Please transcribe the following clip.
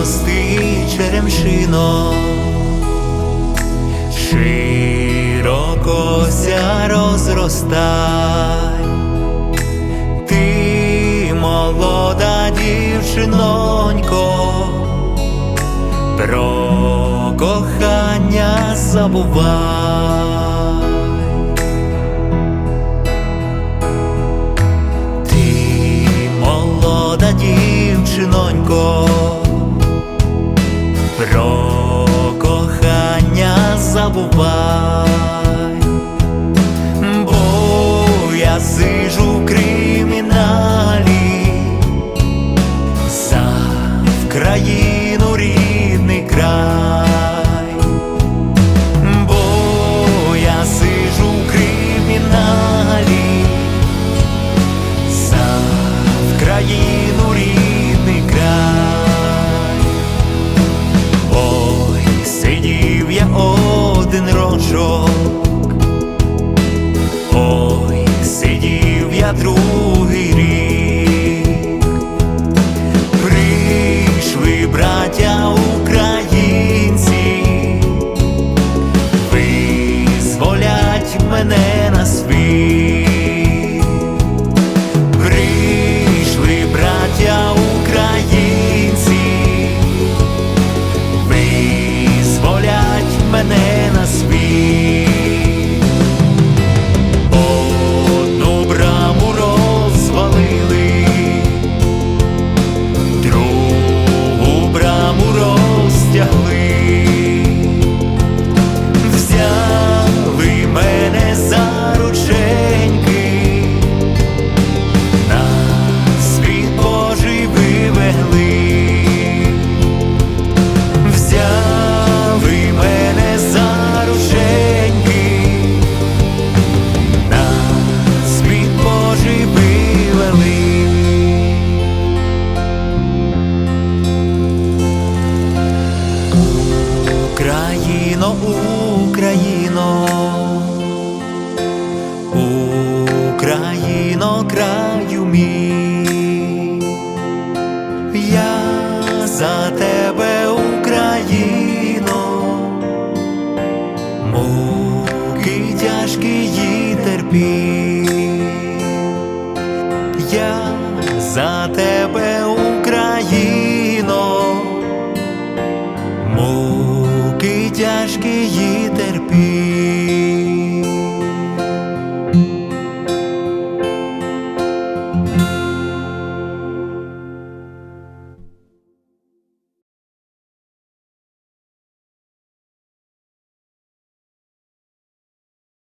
Рости, черемшино, широкося розростай, ти молода дівчинонько, про кохання забувай. Забувай, бо я сижу криміналі Україно, Україно, Україно, краю мій, я за тебе, Україно, муки тяжкі її терпів, я за тебе, Муки її.